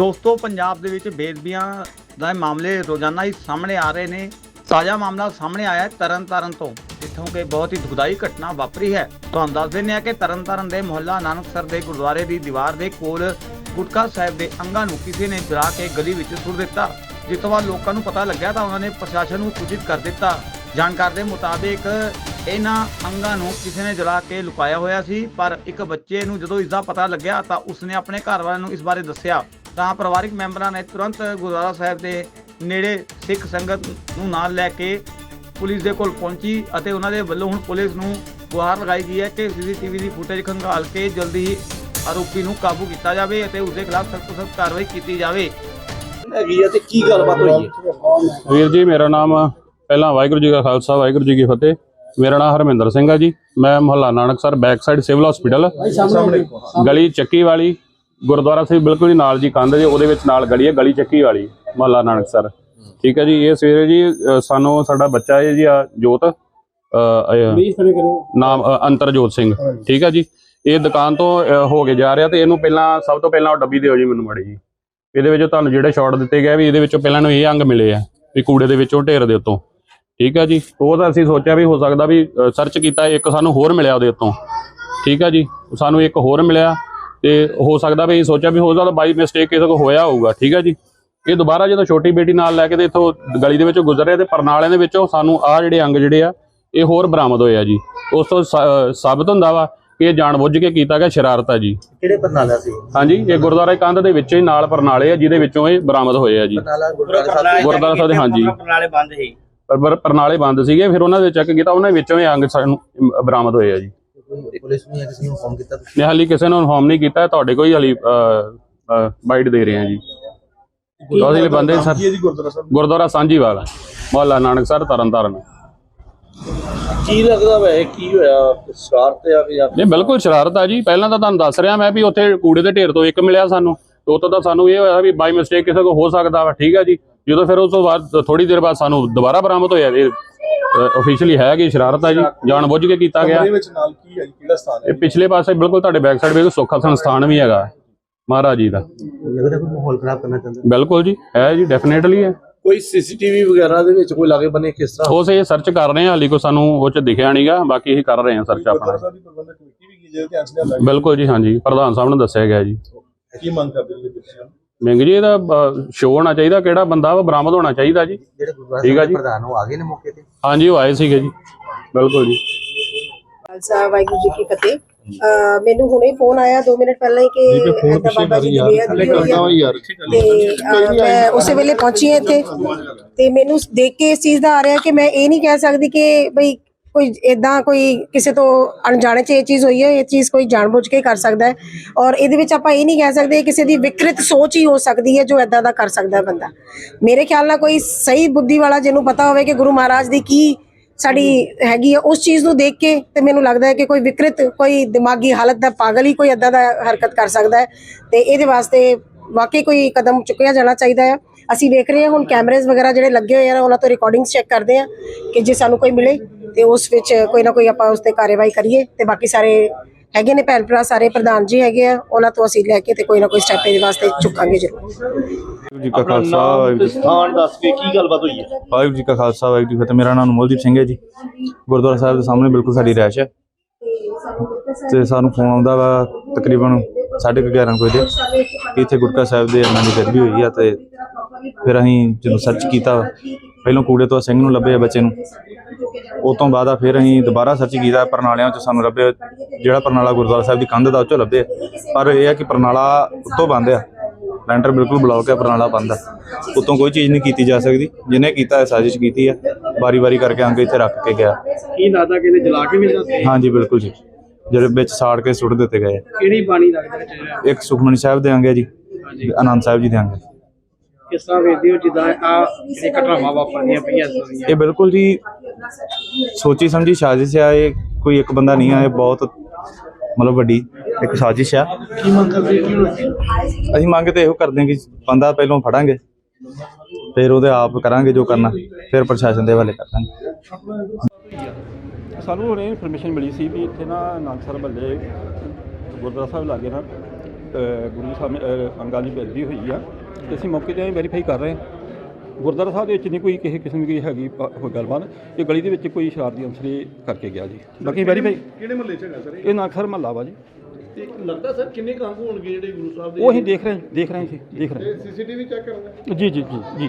ਦੋਸਤੋ, ਪੰਜਾਬ ਦੇ ਵਿੱਚ ਬੇਦਬੀਆਂ ਦਾ ਮਾਮਲੇ ਰੋਜ਼ਾਨਾ ਹੀ ਸਾਹਮਣੇ ਆ ਰਹੇ ਨੇ। ਤਾਜ਼ਾ ਮਾਮਲਾ ਸਾਹਮਣੇ ਆਇਆ ਹੈ ਤਰਨਤਾਰਨ ਤੋਂ, ਜਿੱਥੋਂ ਕਿ ਬਹੁਤ ਹੀ ਦੁਖਦਾਈ ਘਟਨਾ ਵਾਪਰੀ ਹੈ। ਤੁਹਾਨੂੰ ਦੱਸ ਦਿੰਦੇ ਹਾਂ ਕਿ ਤਰਨਤਾਰਨ ਦੇ ਮੁਹੱਲਾ ਨਾਨਕਸਰ ਦੇ ਗੁਰਦੁਆਰੇ ਦੀ ਦੀਵਾਰ ਦੇ ਕੋਲ ਗੁਟਕਾ ਸਾਹਿਬ ਦੇ ਅੰਗਾਂ ਨੂੰ ਕਿਸੇ ਨੇ ਜਲਾ ਕੇ ਗਲੀ ਵਿੱਚ ਸੁੱਟ ਦਿੱਤਾ। ਜਿਸ ਤੋਂ ਬਾਅਦ ਲੋਕਾਂ ਨੂੰ ਪਤਾ ਲੱਗਿਆ ਤਾਂ ਉਹਨਾਂ ਨੇ ਪ੍ਰਸ਼ਾਸਨ ਨੂੰ ਸੂਚਿਤ ਕਰ ਦਿੱਤਾ। ਜਾਣਕਾਰੀ ਦੇ ਮੁਤਾਬਿਕ ਇਹਨਾਂ ਅੰਗਾਂ ਨੂੰ ਕਿਸੇ ਨੇ ਜਲਾ ਕੇ ਲੁਕਾਇਆ ਹੋਇਆ ਸੀ, ਪਰ ਇੱਕ ਬੱਚੇ ਨੂੰ ਜਦੋਂ ਇਸ ਦਾ ਪਤਾ ਲੱਗਿਆ ਤਾਂ ਉਸਨੇ ਆਪਣੇ ਘਰ ਵਾਲਿਆਂ ਨੂੰ ਇਸ ਬਾਰੇ ਦੱਸਿਆ। ਤਾਂ ਪਰਿਵਾਰਕ ਮੈਂਬਰਾਂ ਨੇ ਤੁਰੰਤ ਗੁਰਦੁਆਰਾ ਸਾਹਿਬ ਦੇ ਨੇੜੇ ਸਿੱਖ ਸੰਗਤ ਨੂੰ ਨਾਲ ਲੈ ਕੇ ਪੁਲਿਸ ਦੇ ਕੋਲ ਪਹੁੰਚੀ ਅਤੇ ਉਹਨਾਂ ਦੇ ਵੱਲੋਂ ਹੁਣ ਪੁਲਿਸ ਨੂੰ ਗੁਹਾਰ ਲਗਾਈ ਗਈ ਹੈ ਕਿ ਸੀਸੀਟੀਵੀ ਦੀ ਫੁਟੇਜ ਖੰਗਾਲ ਕੇ ਜਲਦੀ ਹੀ ਆਰੋਪੀ ਨੂੰ ਕਾਬੂ ਕੀਤਾ ਜਾਵੇ ਅਤੇ ਉਸ ਦੇ ਖਿਲਾਫ ਸਖਤ ਤੋਂ ਸਖਤ ਕਾਰਵਾਈ ਕੀਤੀ ਜਾਵੇ। ਹੈਗੀ ਆ ਤੇ ਕੀ ਗੱਲਬਾਤ ਹੋਈ ਹੈ? ਵੀਰ ਜੀ ਮੇਰਾ ਨਾਮ ਪਹਿਲਾਂ ਵਾਹਿਗੁਰੂ ਜੀ ਕਾ ਖਾਲਸਾ ਵਾਹਿਗੁਰੂ ਜੀ ਕੀ ਫਤਿਹ। ਮੇਰਾ ਨਾਮ ਹਰਮਿੰਦਰ ਸਿੰਘ ਆ ਜੀ। ਮੈਂ ਮੁਹੱਲਾ Nanaksar back side civil hospital ਗਲੀ ਚੱਕੀ ਵਾਲੀ ਗੁਰਦੁਆਰਾ ਸਾਹਿਬ ਬਿਲਕੁਲ ਹੀ ਨਾਲ ਜੀ ਕੰਧ ਜੀ ਉਹਦੇ ਵਿੱਚ ਨਾਲ ਗਲੀ ਹੈ ਗਲੀ ਚੱਕੀ ਵਾਲੀ ਮੁਹੱਲਾ ਨਾਨਕਸਰ ਠੀਕ ਹੈ ਜੀ ਇਹ ਸਵੇਰੇ ਜੀ ਅ, ਸਾਨੂੰ ਸਾਡਾ ਬੱਚਾ ਹੈ ਜੀ ਆ ਜੋਤ ਅ, ਅ, ਨਾਮ ਅ, ਅੰਤਰਜੋਤ ਸਿੰਘ। ਠੀਕ ਹੈ ਜੀ ਇਹ ਦੁਕਾਨ ਤੋਂ ਅ, ਹੋ ਕੇ ਜਾ ਰਿਹਾ ਤੇ ਇਹਨੂੰ ਪਹਿਲਾਂ ਸਭ ਤੋਂ ਪਹਿਲਾਂ ਉਹ ਡੱਬੀ ਦਿਓ ਜੀ ਮੈਨੂੰ ਮੜੀ ਜੀ। ਇਹਦੇ ਵਿੱਚ ਤੁਹਾਨੂੰ ਜਿਹੜੇ ਸ਼ਾਟ ਦਿੱਤੇ ਗਏ ਵੀ ਇਹਦੇ ਵਿੱਚੋਂ ਪਹਿਲਾਂ ਨੂੰ ਇਹ ਅੰਗ ਮਿਲੇ ਆ ਵੀ ਕੂੜੇ ਦੇ ਵਿੱਚੋਂ ਢੇਰ ਦੇ ਉੱਤੋਂ। ਠੀਕ ਹੈ ਜੀ ਉਹ ਤਾਂ ਅਸੀਂ ਸੋਚਿਆ ਵੀ ਹੋ ਸਕਦਾ ਵੀ ਸਰਚ ਕੀਤਾ ਇੱਕ ਸਾਨੂੰ ਹੋਰ ਮਿਲਿਆ ਉਹਦੇ ਉੱਤੋਂ। ਠੀਕ ਹੈ ਜੀ ਸਾਨੂੰ ਇੱਕ ਹੋਰ ਮਿਲਿਆ। ਤੇ ਹੋ ਸਕਦਾ ਵੀ ਸੋਚਿਆ ਵੀ ਹੋ ਸਕਦਾ ਬਾਈ ਮਿਸਟੇਕ ਕਿਸੇ ਕੋ ਹੋਇਆ ਹੋਊਗਾ ਠੀਕ ਹੈ ਜੀ? ਇਹ ਦੁਬਾਰਾ ਜਦੋਂ ਛੋਟੀ ਬੇਟੀ ਨਾਲ ਲੈ ਕੇ ਤੇ ਇੱਥੋਂ ਗਲੀ ਦੇ ਵਿੱਚੋਂ ਗੁਜ਼ਰ ਰਿਹਾ ਤੇ ਪਰਨਾਲਿਆਂ ਦੇ ਵਿੱਚੋਂ ਸਾਨੂੰ ਆਹ ਜਿਹੜੇ ਅੰਗ ਜਿਹੜੇ ਆ ਇਹ ਹੋਰ ਬਰਾਮਦ ਹੋਏ ਆ ਜੀ। ਉਸ ਤੋਂ ਸਾਬਤ ਹੁੰਦਾ ਵਾ ਕਿ ਇਹ ਜਾਣਬੁੱਝ ਕੇ ਕੀਤਾ ਗਿਆ ਸ਼ਰਾਰਤ ਆ ਜੀ। ਕਿਹੜੇ ਪਰਨਾਲਾ ਸੀ? ਹਾਂਜੀ ਇਹ ਗੁਰਦੁਆਰਾ ਕੰਧ ਦੇ ਵਿੱਚ ਹੀ ਨਾਲ ਪਰਨਾਲੇ ਆ ਜਿਹਦੇ ਵਿੱਚੋਂ ਇਹ ਬਰਾਮਦ ਹੋਏ ਆ ਜੀ। ਪਰਨਾਲਾ ਗੁਰਦੁਆਰਾ ਸਾਹਿਬ ਦੇ ਹਾਂਜੀ। ਨਾਲੇ ਬੰਦ ਸੀ। ਪਰ- ਪਰ ਪਰਨਾਲੇ ਬੰਦ ਸੀਗੇ ਫਿਰ ਉਹਨਾਂ ਦੇ ਚੈੱਕ ਕੀਤਾ ਉਹਨਾਂ ਵਿੱਚੋਂ ਇਹ ਅੰਗ ਸਾਨੂੰ ਬਰਾਮਦ ਹੋਏ ਆ ਜੀ। ਕੋਈ ਪੁਲਿਸ ਨੂੰ ਜਾਂ ਕਿਸੇ ਨੂੰ ਫੋਨ ਕੀਤਾ ਤੁਸੀਂ? ਨੇ ਹਾਲੀ ਕਿਸੇ ਨੂੰ ਇਨਫੋਰਮ ਨਹੀਂ ਕੀਤਾ ਤੁਹਾਡੇ ਕੋਈ ਹਾਲੀ ਬਾਈਟ ਦੇ ਰਹੇ ਆ ਜੀ। ਉਹਦੇ ਲਈ ਬੰਦੇ ਸਰ ਗੁਰਦੁਆਰਾ ਸਾਂਝੀਵਾਲ ਮੁਹੱਲਾ ਨਾਨਕਸਰ ਤਰਨਤਾਰਨ। ਕੀ ਲੱਗਦਾ ਵੈ ਕੀ ਹੋਇਆ? ਸ਼ਰਾਰਤ ਆ ਕਿ ਜਾਂ ਨਹੀਂ ਬਿਲਕੁਲ ਸ਼ਰਾਰਤ ਆ ਜੀ। ਪਹਿਲਾਂ ਤਾਂ ਤੁਹਾਨੂੰ ਦੱਸ ਰਿਹਾ ਮੈਂ ਵੀ ਉੱਥੇ ਕੂੜੇ ਦੇ ਢੇਰ ਤੋਂ ਇੱਕ ਮਿਲਿਆ ਸਾਨੂੰ। ਤੇ ਉਤੋਂ ਤਾਂ ਸਾਨੂੰ ਇਹ ਹੋਇਆ ਵੀ ਬਾਈ ਮਿਸਟੇਕ ਕਿਸੇ ਕੋ ਹੋ ਸਕਦਾ ਵਾ ਠੀਕ ਆ ਜੀ। ਜਦੋਂ ਫਿਰ ਉਸ ਤੋਂ ਬਾਅਦ ਥੋੜੀ ਦੇਰ ਬਾਅਦ ਸਾਨੂੰ ਦੁਬਾਰਾ ਬਰਾਮਦ ਹੋਇਆ ਇਹ ਅਫੀਸ਼ੀਅਲੀ ਹੈ ਕਿ ਸ਼ਰਾਰਤ ਆ ਜੀ ਜਾਣ ਬੁੱਝ ਕੇ ਕੀਤਾ ਗਿਆ। ਕਮਰੇ ਵਿੱਚ ਨਾਲ ਕੀ ਹੈ ਜੀ? ਕਿਹੜਾ ਸਥਾਨ ਹੈ ਇਹ ਪਿਛਲੇ ਪਾਸੇ ਬਿਲਕੁਲ ਤੁਹਾਡੇ ਬੈਕ ਸਾਈਡ ਬਿਲਕੁਲ ਸੁੱਖਾ ਸੰਸਥਾਨ ਵੀ ਹੈਗਾ। ਮਹਾਰਾਜ ਜੀ ਦਾ। ਲੱਗਦਾ ਕੋਈ ਮਾਹੌਲ ਖਰਾਬ ਕਰਨਾ ਚਾਹੁੰਦੇ? ਬਿਲਕੁਲ ਜੀ ਹੈ ਜੀ ਡੈਫੀਨੇਟਲੀ ਹੈ। ਕੋਈ ਸੀਸੀਟੀਵੀ ਵਗੈਰਾ ਦੇ ਵਿੱਚ ਕੋਈ ਲਾਗੇ ਬਨੇ ਕਿਸ ਤਰ੍ਹਾਂ? ਉਸ ਇਹ ਸਰਚ ਕਰ ਰਹੇ ਹਾਂ ਹਾਲੀ ਕੋ ਸਾਨੂੰ ਉਹ ਚ ਦਿਖਿਆ ਨਹੀਂਗਾ ਬਾਕੀ ਇਹ ਕਰ ਰਹੇ ਹਾਂ ਸਰਚ ਆਪਣਾ। ਸਾਹਿਬ ਦੀ ਪ੍ਰਬੰਧਕ ਕਮੇਟੀ ਵੀ ਕੀ ਜੇ ਧਿਆਨ ਚ ਲਿਆਂਦਾ ਬਿਲਕੁਲ ਜੀ ਹਾਂਜੀ ਪ੍ਰਧਾਨ ਸਾਹਿਬ ਨੂੰ ਦੱਸਿਆ ਗਿਆ ਜੀ। ਕੀ ਮੰਗ ਕਰਦੇ ਜੀ ਤੁਸੀਂ? ਮਿੰਗ ਜੀ ਇਹਦਾ ਸ਼ੋਅ ਹੋਣਾ ਚਾਹੀਦਾ ਕਿਹੜਾ ਬੰਦਾ ਵਾ ਬਰਾਮਦ ਹੋਣਾ ਚਾਹੀਦਾ ਜੀ। ਜਿਹੜੇ ਗੁਰਦੁਆਰਾ ਠੀਕ ਆ ਸਾਹਿਬ ਦੇ ਜੀ। ਪ੍ਰਧਾਨ ਉਹ ਆ ਗਏ ਨੇ ਮੌਕੇ ਤੇ? ਹਾਂਜੀ ਉਹ ਆਏ ਸੀਗੇ ਜੀ। ਬਿਲਕੁਲ ਜੀ। ਖਾਲਸਾ ਵਾਹਿਗੁਰੂ ਜੀ ਕੀ ਫਤਿਹ। ਮੈਨੂੰ ਹੁਣੇ ਫੋਨ ਆਇਆ 2 ਮਿੰਟ ਪਹਿਲਾਂ ਹੀ ਕਿ ਬਾਬਾ ਜੀ ਦੀ ਤੇ ਮੈਂ ਉਸੇ ਵੇਲੇ ਪਹੁੰਚੀ ਹਾਂ ਇੱਥੇ। ਤੇ ਮੈਨੂੰ ਦੇਖ ਕੇ ਇਸ ਚੀਜ਼ ਦਾ ਆ ਰਿਹਾ ਕਿ ਮੈਂ ਇਹ ਨਹੀਂ ਕਹਿ ਸਕਦੀ ਕਿ ਬਈ ਕੋਈ ਇਦਾਂ ਕੋਈ ਕਿਸੇ ਤੋਂ ਅਣਜਾਣੇ ਚ ਇਹ ਚੀਜ਼ ਹੋਈ ਹੈ, ਇਹ ਚੀਜ਼ ਕੋਈ ਜਾਣਬੁੱਝ ਕੇ ਕਰ ਸਕਦਾ ਹੈ ਔਰ ਇਹਦੇ ਵਿੱਚ ਆਪਾਂ ਇਹ ਨਹੀਂ ਕਹਿ ਸਕਦੇ ਕਿਸੇ ਦੀ ਵਿਕਰਿਤ ਸੋਚ ਹੀ ਹੋ ਸਕਦੀ ਹੈ ਜੋ ਇਦਾਂ ਦਾ ਕਰ ਸਕਦਾ ਬੰਦਾ। ਮੇਰੇ ਖਿਆਲ ਨਾਲ ਕੋਈ ਸਹੀ ਬੁੱਧੀ ਵਾਲਾ ਜਿਹਨੂੰ ਪਤਾ ਹੋਵੇ ਕਿ ਗੁਰੂ ਮਹਾਰਾਜ ਦੀ ਕੀ ਸਾਡੀ ਹੈਗੀ ਹੈ, ਉਸ ਚੀਜ਼ ਨੂੰ ਦੇਖ ਕੇ ਤੇ ਮੈਨੂੰ ਲੱਗਦਾ ਹੈ ਕਿ ਕੋਈ ਵਿਕਰਿਤ, ਕੋਈ ਦਿਮਾਗੀ ਹਾਲਤ ਦਾ ਪਾਗਲ ਹੀ ਕੋਈ ਏਦਾਂ ਦਾ ਹਰਕਤ ਕਰ ਸਕਦਾ ਹੈ ਤੇ ਇਹਦੇ ਵਾਸਤੇ ਵਾਕਈ ਕੋਈ ਕਦਮ ਚੁੱਕਿਆ ਜਾਣਾ ਚਾਹੀਦਾ ਹੈ। ਅਸੀਂ ਵੇਖ ਰਹੇ ਹਾਂ ਹੁਣ ਕੈਮਰੇਜ਼ ਵਗੈਰਾ ਜਿਹੜੇ ਲੱਗੇ ਹੋਏ ਆ ਉਹਨਾਂ ਤੋਂ ਰਿਕਾਰਡਿੰਗਸ ਚੈੱਕ ਕਰਦੇ ਆ ਕਿ ਜੇ ਸਾਨੂੰ ਕੋਈ ਮਿਲੇ ਤੇ ਉਸ ਵਿੱਚ ਕੋਈ ਨਾ ਕੋਈ ਆਪਾਂ ਉਸ ਤੇ ਕਾਰਵਾਈ ਕਰੀਏ ਤੇ ਬਾਕੀ ਸਾਰੇ ਹੈਗੇ ਨੇ ਭੈਣ ਭਰਾ ਸਾਰੇ ਪ੍ਰਧਾਨ ਜੀ ਹੈਗੇ ਆ ਉਹਨਾਂ ਤੋਂ ਅਸੀਂ ਲੈ ਕੇ ਤੇ ਕੋਈ ਨਾ ਕੋਈ ਸਟੈਪ ਇਹਦੇ ਵਾਸਤੇ ਚੁੱਕਾਂਗੇ ਜ਼ਰੂਰ। ਵਾਹਿਗੁਰੂ ਜੀ ਕਾ ਖਾਲਸਾ ਵਾਹਿਗੁਰੂ ਜੀ- ਸਥਾਨ ਦੱਸ ਕੇ ਕੀ ਗੱਲਬਾਤ ਹੋਈ ਹੈ? ਵਾਹਿਗੁਰੂ ਜੀ ਕਾ ਖਾਲਸਾ ਵਾਹਿਗੁਰੂ ਜੀ ਕੀ ਫਤਿਹ। ਮੇਰਾ ਨਾਮ ਅਨਮੋਲਦੀਪ ਸਿੰਘ ਹੈ ਜੀ। ਗੁਰਦੁਆਰਾ ਸਾਹਿਬ ਦੇ ਸਾਹਮਣੇ ਬਿਲਕੁਲ ਸਾਡੀ ਰਹਿਸ਼ ਹੈ। ਤੇ ਸਾਨੂੰ ਫੋਨ ਆਉਂਦਾ ਵਾ ਤਕਰੀਬਨ 11:30 ਵਜੇ ਦੇ ਕਿ ਇੱਥੇ ਗੁਟਕਾ ਸਾਹਿਬ ਦੇ ਅੰਨਾਂ ਦੀ ਗਰਬੀ ਹੋਈ ਆ ਤੇ ਫਿਰ ਅਸੀਂ ਜਦੋਂ ਸਰਚ ਕੀਤਾ ਪਹਿਲਾਂ ਕੂੜੇ ਤੋਂ ਸਿੰਘ ਨੂੰ ਲੱਭੇ ਬੱਚੇ ਨੂੰ। ਉਹ ਤੋਂ ਬਾਅਦ ਆ ਫਿਰ ਅਸੀਂ ਦੁਬਾਰਾ ਸਰਚ ਕੀਤਾ ਪਰਨਾਲਿਆਂ 'ਚ ਸਾਨੂੰ ਲੱਭੇ ਜਿਹੜਾ ਪਰਨਾਲਾ ਗੁਰਦੁਆਰਾ ਸਾਹਿਬ ਦੀ ਕੰਧ ਦਾ ਉਹ 'ਚੋਂ ਲੱਭੇ ਪਰ ਇਹ ਆ ਕਿ ਪਰਨਾਲਾ ਉੱਤੋਂ ਬੰਦ ਆ। ਲੈਂਟਰ ਬਿਲਕੁਲ ਬਲੌਕ ਹੈ ਪਰਨਾਲਾ ਬੰਦ ਆ। ਉੱਤੋਂ ਕੋਈ ਚੀਜ਼ ਨਹੀਂ ਕੀਤੀ ਜਾ ਸਕਦੀ। ਜਿਹਨੇ ਕੀਤਾ ਹੈ ਸਾਜ਼ਿਸ਼ ਕੀਤੀ ਹੈ ਵਾਰੀ-ਵਾਰੀ ਕਰਕੇ ਅੰਗ ਇੱਥੇ ਰੱਖ ਕੇ ਗਿਆ। ਕੀ ਲੱਗਦਾ ਕਿ ਇਹਨੇ ਜਲਾ ਕੇ ਵੀ ਜਾਂਦੇ ਹਾਂਜੀ ਬਿਲਕੁਲ ਜੀ। ਜਿਹੜੇ ਵਿੱਚ ਸਾੜ ਕੇ ਸੁੱਟ ਦਿੱਤੇ ਗਏ ਆ। ਕਿਹੜੀ ਬਾਣੀ ਲੱਗਦਾ ਵਿੱਚ ਇੱਕ ਸੁਖਮਨੀ ਸਾਹਿਬ ਦੇ ਅੰਗ ਹੈ ਜੀ। ਆਨੰਦ ਸਾਹਿਬ ਜੀ ਦੇ ਅੰਗ ਹੈ। ਕਿਸ ਤਰ੍ਹਾਂ ਵੇਖਦੇ ਹੋ ਜਿੱਦਾਂ ਆ ਜਿਹੜੇ ਘਟਨਾਵਾਂ ਵਾਪਰਦੀਆਂ ਪਈਆਂ ਇਸ ਦੀਆਂ? ਇਹ ਬਿਲਕੁਲ ਜੀ ਸੋਚੀ ਸਮਝੀ ਸਾਜ਼ਿਸ਼ ਆ ਇਹ ਕੋਈ ਇੱਕ ਬੰਦਾ ਨਹੀਂ ਆ ਇਹ ਬਹੁਤ ਮਤਲਬ ਵੱਡੀ ਇੱਕ ਸਾਜ਼ਿਸ਼ ਆ। ਕੀ ਮੰਗ ਕਰਦੇ ਕੀ ਹੋਣਾ? ਅਸੀਂ ਮੰਗ ਤੇ ਇਹੋ ਕਰਦੇ ਹਾਂ ਕਿ ਬੰਦਾ ਪਹਿਲਾਂ ਫੜਾਂਗੇ ਫਿਰ ਉਹਦੇ ਆਪ ਕਰਾਂਗੇ ਜੋ ਕਰਨਾ ਫਿਰ ਪ੍ਰਸ਼ਾਸਨ ਦੇ ਹਵਾਲੇ ਕਰ ਦਾਂਗੇ। ਸਾਨੂੰ ਹੁਣੇ ਇਨਫੋਰਮੇਸ਼ਨ ਮਿਲੀ ਸੀ ਵੀ ਇੱਥੇ ਨਾ ਨਾਨਕਸਰ ਬੱਲੇ ਗੁਰਦੁਆਰਾ ਸਾਹਿਬ ਲਾਗੇ ਨਾ ਗੁਰੂ ਸਾਹਿਬ ਅ, ਅੰਗਾਂ ਦੀ ਬੇਦਬੀ ਹੋਈ ਆ। ਤੇ ਅਸੀਂ ਮੌਕੇ ਤੇ ਵੈਰੀਫਾਈ ਕਰ ਰਹੇ ਹਾਂ। ਗੁਰਦੁਆਰਾ ਸਾਹਿਬ ਦੇ ਵਿੱਚ ਨਹੀਂ ਕੋਈ ਕਿਸੇ ਕਿਸਮ ਦੀ ਹੈਗੀ ਪ- ਕੋਈ ਗੱਲਬਾਤ। ਇਹ ਗਲੀ ਦੇ ਵਿੱਚ ਕੋਈ ਸ਼ਰਾਰਤੀ ਅਨਸਰ ਇਹ ਕਰਕੇ ਗਿਆ ਜੀ। ਬਾਕੀ ਵੈਰੀਫਾਈ ਕਿਹੜੇ ਮਹੱਲੇ ਚ ਹੈਗਾ ਸਰ ਇਹ? ਨਾਕਸਰ ਮਹੱਲਾ ਵਾ ਜੀ। ਤੇ ਲੱਗਦਾ ਸਰ ਕਿੰਨੇ ਕਾਂਗੂ ਹੋਣਗੇ ਜਿਹੜੇ ਗੁਰੂ ਸਾਹਿਬ ਦੇ ਉਹ ਅਸੀਂ ਦੇਖ ਰਹੇ ਦੇਖ ਰਹੇ ਜੀ ਦੇਖ ਰਹੇ ਸੀਸੀਟੀਵੀ ਚੈੱਕ ਕਰਨਾ ਜੀ ਜੀ ਜੀ ਜੀ।